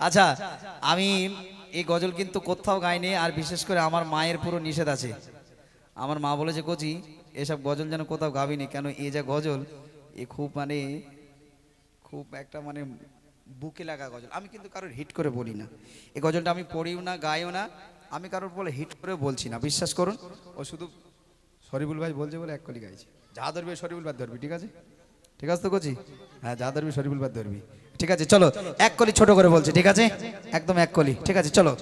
আচ্ছা আমি এই গজল কিন্তু কোথাও গাইনি, আর বিশেষ করে আমার মায়ের পুরো নিষেধ আছে। আমার মা বলেছে, কোচি, এসব গজল যেন কোথাও গাবিনি, কেন এই যে গজল, এ খুব মানে খুব একটা মানে বুকে লাগা গজল। আমি কিন্তু কারোর হিট করে বলি না। এই গজলটা আমি পড়িও না, গাইও না, আমি কারোর বলে হিট করে বলছি না। বিশ্বাস করুন, ও শুধু শরীফুল ভাই বলছে বলে এক কলি গাইছে। যা ধরবি শরীফুল বাদ ধরবি, ঠিক আছে? ঠিক আছে তো, কচি? হ্যাঁ যা ধরবি শরীফুল বাদ ধরবি। ঠিক আছে, চলো, এক কলি ছোট করে বলছি, ঠিক আছে? একদম এক কলি, ঠিক আছে, চলো।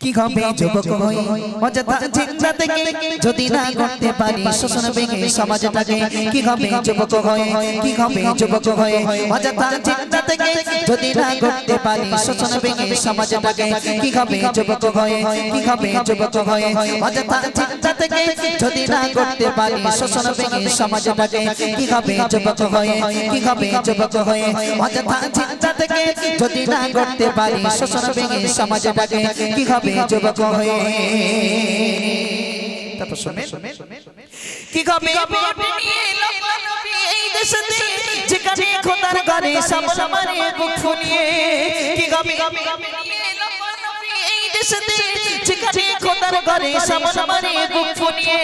কি হবে যুবক হই অযথা চিন্তা থেকে যদি না করতে পারি, শোষণ ভেঙে সমাজটাকে কি হবে যুবক হই কি হবে যুবক হই অযথা চিন্তা থেকে যদি না করতে পারি, শোষণ ভেঙে সমাজটাকে কি হবে যুবক হই কি হবে যুবক হই অযথা চিন্তা থেকে যদি না করতে পারি, শোষণ ভেঙে সমাজটাকে কি হবে যুবক হই কি হবে যুবক হই অযথা চিন্তা থেকে যদি না করতে পারি, শোষণ ভেঙে সমাজটাকে কি হবে যুবক হয়ে। তারপর শুনে কি দেশেতে যেখানে খোদার ঘরে সামনে মারে বুক ফুলিয়ে। কি নবী দেশেতে যেখানে খোদার ঘরে সামনে মারে বুক ফুলিয়ে।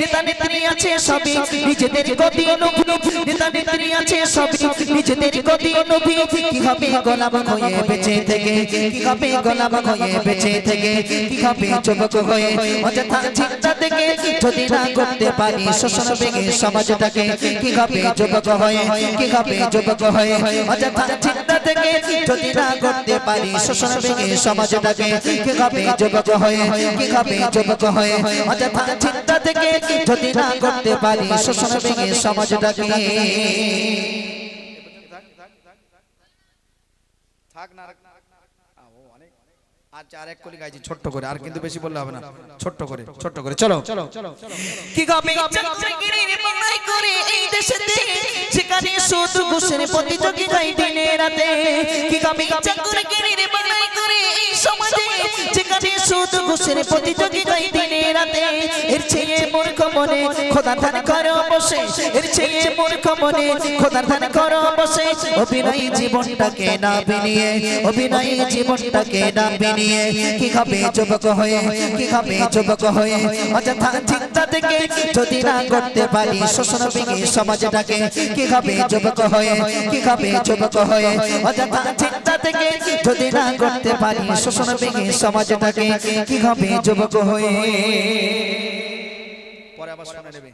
নেতা নেত্রী আছে সবই, নিজেদের গতি অনুভূতি। নেতা নেত্রী আছে সবই, নিজেদের গতি অনুভূতি। কি হবে গোলাম হয়ে বেঁচে সমাজটাকে, কি হবে যুবক হয়ে? কি হবে যুবক হয়ে? অযথা চিন্তা থেকে যদি না করতে পারি শোষণ সমাজটাকে, কি হয়ে? কি হয়ে? অযথা চিন্তা থেকে যদি না করতে পারি শোষণ ভেঙে সমাজটাকে। থাক না আর এক কলি গাইছি ছোট্ট করে আর কিন্তু বেশি বললে হবে না। ছোট্ট করে ছোট্ট করে চলো। চলো চলো কি হবে করে এই দেশেতে সেখানে সুদ ঘুষের প্রতিযোগিতায় দিনে রাতে। কি ঘুষের প্রতিযোগিতায় এর চেয়ে মূর্খ মনে খোদা ধান করো বসে এর চেয়ে মূর্খ মনে খোদা ধান করো বসে অভিনয় জীবনটাকে না বিনিয়ে, অভিনয় জীবনটাকে না বিনিয়ে। কি হবে যুবক হয়ে, কি হবে যুবক হয়ে? অযথা চিন্তা থেকে যদি না করতে পারি, শোষণ ভেঙে সমাজটাকে কি হবে যুবক হয়ে, কি হবে যুবক হয়ে? অযথা চিন্তা থেকে যদি না করতে পারি, শোষণ ভেঙে সমাজটাকে কি হবে যুবক হয়ে? আবার শুনে নেবে।